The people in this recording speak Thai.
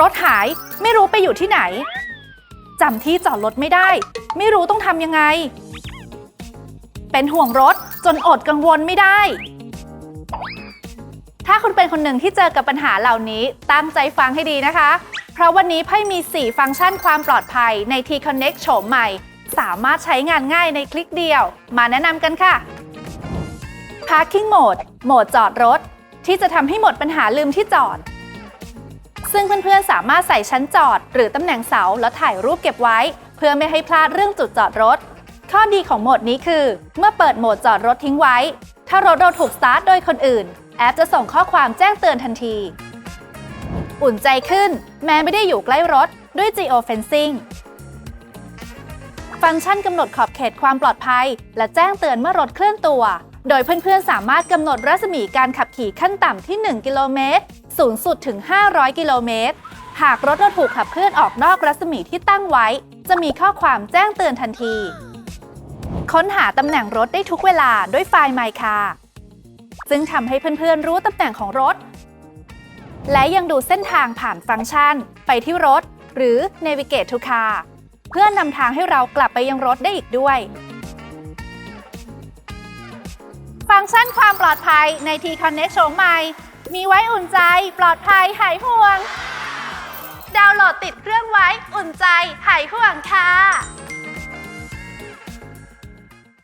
รถหายไม่รู้ไปอยู่ที่ไหนจำที่จอดรถไม่ได้ ไม่รู้ต้องทำยังไง เป็นห่วงรถจนอดกังวลไม่ได้ ถ้าคุณเป็นคนหนึ่งที่เจอกับปัญหาเหล่านี้ตั้งใจฟังให้ดีนะคะ เพราะวันนี้ไพ่มี 4 ฟังก์ชันความปลอดภัยใน T-Connect โฉมใหม่ สามารถใช้งานง่ายในคลิกเดียว มาแนะนำกันค่ะ Parking Mode โหมดจอดรถ ที่จะทำให้หมดปัญหาลืมที่จอด ซึ่งเพื่อนๆสามารถใส่ชั้นจอด หรือตำแหน่งเสาแล้วถ่ายรูปเก็บไว้ เพื่อไม่ให้พลาดเรื่องจุดจอดรถ ข้อดีของโหมดนี้คือ เมื่อเปิดโหมดจอดรถทิ้งไว้ ถ้ารถเราถูกสตาร์ทโดยคนอื่น แอปจะส่งข้อความแจ้งเตือนทันที อุ่นใจขึ้น แม้ไม่ได้อยู่ใกล้รถด้วย Geofencing ฟังก์ชันกำหนดขอบเขตความปลอดภัย และแจ้งเตือนเมื่อรถเคลื่อนตัว โดยเพื่อนๆสามารถกำหนดรัศมีการขับขี่ขั้นต่ำที่ 1 กิโลเมตร สูงสุดถึง 500 กิโลเมตร หากรถเราถูกขับเคลื่อนออกนอกรัศมีที่ตั้งไว้ จะมีข้อความแจ้งเตือนทันที ค้นหาตำแหน่งรถได้ทุกเวลาด้วยไฟล์ My Car ซึ่งทำให้เพื่อนๆรู้ตำแหน่งของรถ และยังดูเส้นทางผ่านฟังก์ชัน ไปที่รถ หรือ Navigate to Car เพื่อนำทางให้เรากลับไปยังรถได้อีกด้วย ฟังก์ชันความปลอดภัยใน T-Connect โฉมใหม่ มีไว้อุ่นใจ ปลอดภัยหายห่วง ดาวน์โหลดติดเครื่องไว้ อุ่นใจหายห่วงค่ะ